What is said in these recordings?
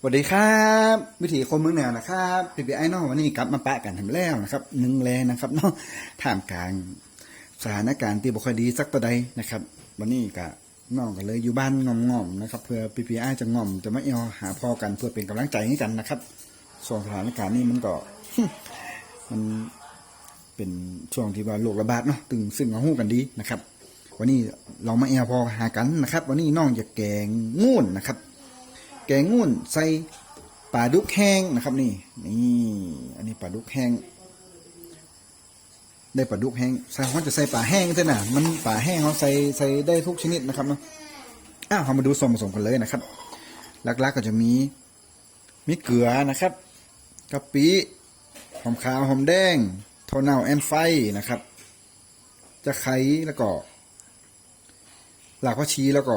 สวัสดีครับ วิถีคนเมืองเหนือนะครับปีปีไอ้นองวันนี้กลับมาปะกันทำแล้วนะครับหนึ่งแลนะครับเนาะท่ามกลางสถานการณ์ที่บ่ค่อยดีสักตัวใดนะครับ วันนี้ก็น้องก็เลยอยู่บ้านงอมๆนะครับ เพื่อปีปีไอจะงอมจะไมาเอวหาพ่อกันเพื่อเป็นกำลังใจให้กันนะครับ ส่วนสถานการณ์นี้มันก็มันเป็นช่วงที่ว่าโรคระบาดเนาะตึงซึ่งเราหู้กันดีนะครับ วันนี้เรามาเอวพอหากันนะครับ วันนี้น้องจะแกงงูนนะครับ แกงงูนใส่ปลาดุกแห้งนะครับนี่นี่อันนี้ปลาดุกแห้ง ได้ปลาดุกแห้งใส่เขาจะใส่ปลาแห้งใช่ไหมมันปลาแห้งเขาใส่ใส่ได้ทุกชนิดนะครับเนาะอ้าวเรามาดูส่วนผสมกันเลยนะครับหลักๆก็จะมีมีเกลือนะครับกะปิหอมขาวหอมแดงโทนเนาแอนไฟนะครับจะไข่แล้วก็หลากผักชีแล้วก็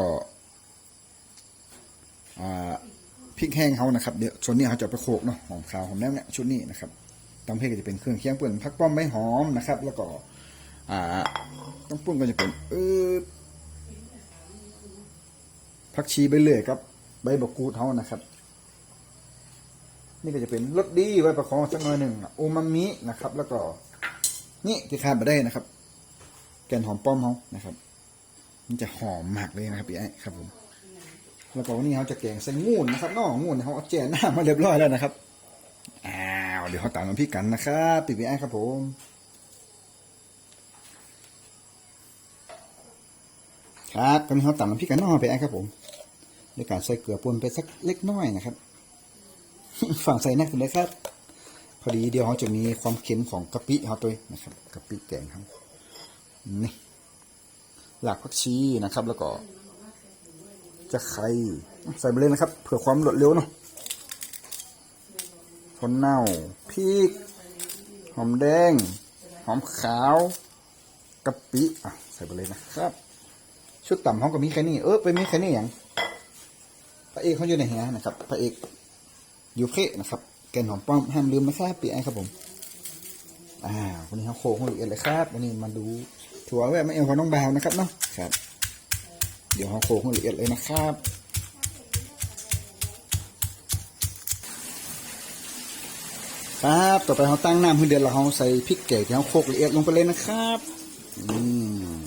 พริกแห้งเขานะครับเดี๋ยวส่วนนี้เขาจะไปโขลกเนาะหอมขาวหอมแดงเนี่ยชุดนี้นะครับตำเพก็จะเป็นเครื่องเคียงเปื่อนผักป้อมใบหอมนะครับ แล้วก็ต้องปรุงก็จะเป็นเออผักชีใบเลื่อยครับ ใบบกกูดเขานะครับ นี่ก็จะเป็นรสดีไว้ประคองสักหน่อยหนึ่งโอมามินะครับ แล้วก็ นี่ที่ขาดไปได้นะครับ แกนหอมป้อมเขานะครับ มันจะหอมมากเลยนะครับพี่ไอ้ครับผม แล้วก็วันนี้เขาจะแกงใส่งูนนะครับนองงูนเขาเอาแจหน้ามาเรียบร้อยแล้วนะครับอ้าวเดี๋ยวเขาตามน้ำพริกกันนะครับปีปีไอ้ครับผมครับตอนนี้เขาตามน้ำพริกกันน้องไปไอ้ครับผมในการใส่เกลือป่นไปสักเล็กน้อยนะครับ ฝั่งใส่นักเลยครับ พอดีเดี๋ยวเขาจะมีความเค็มของกะปิเขาตัวนะครับกะปิแกงครับนี่หลากผักชีนะครับ แล้วก็ จะไข่ใส่ไปเลยนะครับ เผื่อความรวดเร็วเนาะคนเน่าพริก หอมแดง หอมขาวกะปิอะใส่ไปเลยนะครับ ชุดต่ำเขาก็มีแค่นี้เออไปมีแค่นี้อย่างพระเอกเขาอยู่ในแหนะครับพระเอกยูเคนะครับ แกนหอมป้อมห้ามลืมนะครับปีไอครับผมอ่าวันนี้เขาโค้งให้ละเอียดเลยครับวันนี้มาดูถั่วแวะมาเอวของน้องบาวนะครับเนาะครับ เดี๋ยวเราโขลกให้ละเอียดเลยนะครับครับต่อไปเราตั้งน้ำให้เดือดแล้วเราใส่พริกแกงที่เราโขลกละเอียดลงไปเลยนะครับอืม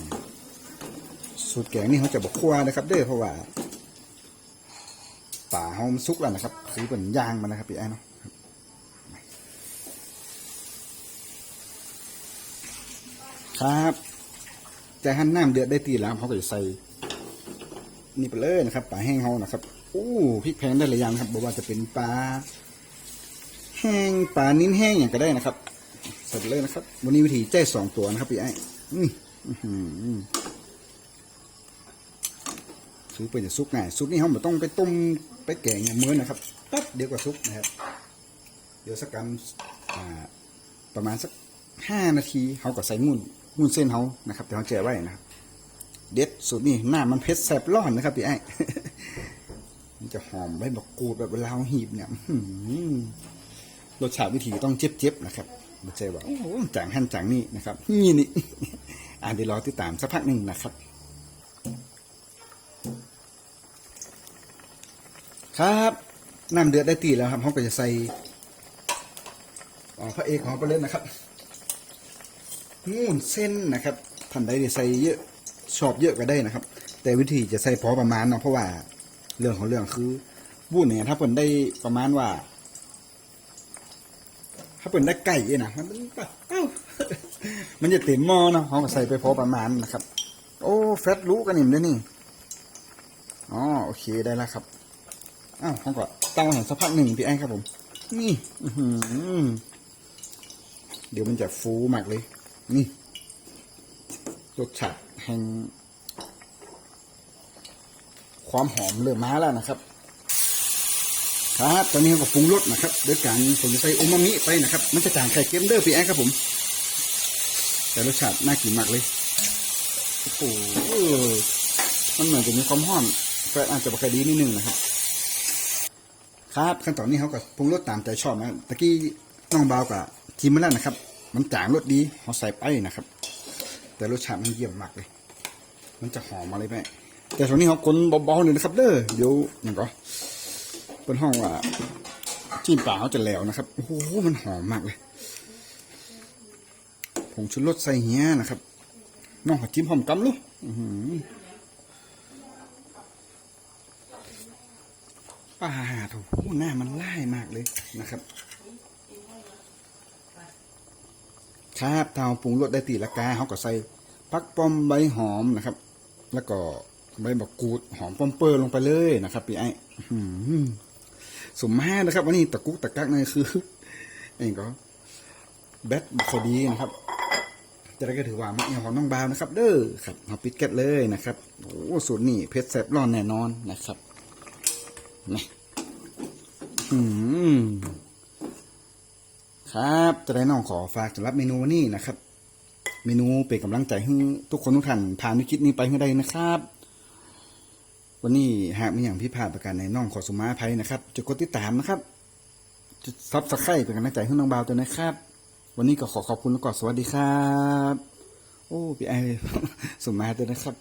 สูตรแกงนี่เขาจะบอกคั่วนะครับเด้อเพราะว่าป่าเขามันสุกแล้วนะครับ คือเป็นย่างมันนะครับพี่ไอ้เนาะครับ แต่หันน้ำเดือดได้ตีแล้วเขาก็จะใส่ นี่ไปเลยนะครับปลาแห้งเขานะครับอู้พริกแพงได้หลายอย่างครับบอกว่าจะเป็นปลาแห้งปลานิ้นแห้งอย่างก็ได้นะครับใส่ไปเลยนะครับ วันนี้วิธีแจ้สองตัวนะครับพี่ไอซื้อหือซุปเป็นจะซุปง่ายซุปนี่เขาไม่ต้องไปต้มไปแกงอย่างเมื่อนะครับแป๊บเดียวก็ซุปนะครับ เดี๋ยวสักกันอ่าประมาณสักห้านาทีเขาก็ใส่งุ่นงุ่นเส้นเขานะครับเดี๋ยวเขาแจไว้นะครับ เด็ดสุดนี่หน้ามันเพชรแสบร้อนนะครับพี่ไอ้มันจะหอมใบบกกูดแบบเวลาหีบเนี่ยรสชาติวิธีต้องเจ็บๆนะครับไม่ใช่ว่าโอ้โหจางหั่นจางนี่นะครับนี่นี่อ่าเดี๋ยวรอติดตามสักพักหนึ่งนะครับ ครับน้ำเดือดได้ตีแล้วครับเขาก็จะใส่อ๋อพระเอกของไปเลยนะครับงูนเส้นนะครับท่านใดที่ใส่เยอะ ชอบเยอะก็ได้นะครับ แต่วิธีจะใส่พอประมาณเนาะเพราะว่าเรื่องของเรื่องคือวุ้นเนี่ยถ้าเปิ่นได้ประมาณว่า ถ้าเปิ่นได้ไก่เนี่ยนะมันมันจะเต็มหม้อเนาะเขาใส่ไปพอประมาณนะครับ โอ้แฟตรู้กันนิ่มเลยนี่อ๋อโอเคได้แล้วครับอ้าวเขาก็ตั้งไว้เห็นสักพักหนึ่งพี่ไอ้ครับผม นี่เดี๋ยวมันจะฟูมากเลย นี่รสชาติ แห่ง ความหอมเริ่มมาแล้วนะครับครับตอนนี้เราก็ปรุงรสนะครับด้วยการผมจะใส่โอมามิไปนะครับ มันจะจางไข่เค็มเด้อพี่แอ๊ครับผม แต่รสชาติน่ากินมากเลยโอ้โหมันเหมือนจะมีความหอมแต่อาจจะบค่อยดีนิดนึงนะครับ ครับขั้นตอนนี้เขาก็ปรุงรสตามใจชอบนะตะกี้น้องเบากับทีมมาแล้วนะครับ มันจางรสดีเขาใส่ไปนะครับ แต่รสชาติมันเยี่ยมมากเลย มันจะหอมมาเลยแม่แต่ตอนนี้เขาคนเบาๆเลยนะครับ เด้อเดี๋ยวอย่งก็เป็นห้องว่าจิ้มปล่าจะแล้วนะครับโอ้โหมันหอมมากเลยผงชูรสใส่เหี้ยนะครับน้องขอจิ้มหอมกำลูกอื้อหือป้าโถูหน้ามันไล่มากเลยนะครับ ครับเตาปรุงรสได้ตีละกาเขาก็ใส่พักปอมใบหอมนะครับ แล้วก็ใบบักกูดหอมป้อมเปอร์ลงไปเลยนะครับพี่ไอ้สมมานะครับวันนี้ตะกุกตะกักนี่คือเองก็แบทบคอยดีนะครับจะได้ก็ถือว่ามักเอี่ยของน้องบาวนะครับ เด้อครับเอาปิดแก๊สเลยนะครับโอ้สูตรนี่เพชรแซ่บร้อนแน่นอนนะครับนี่อืมครับจะได้น้องขอฝากสำหรับเมนูวันนี้นะครับ เมนูเป็นกำลังใจให้ทุกคนทุกท่านผ่านวิกฤตนี้ไปให้ได้นะครับ วันนี้หากมีอย่างพิพาทประการในน้องขอสมาภัยนะครับจะกดติดตามนะครับจะซับสไครต์เป็นกำลังใจให้น้องบาวตัวนะครับ วันนี้ก็ขอขอบคุณแล้วก็สวัสดีครับ โอ้พี่ไอสมมาตัวนะครับ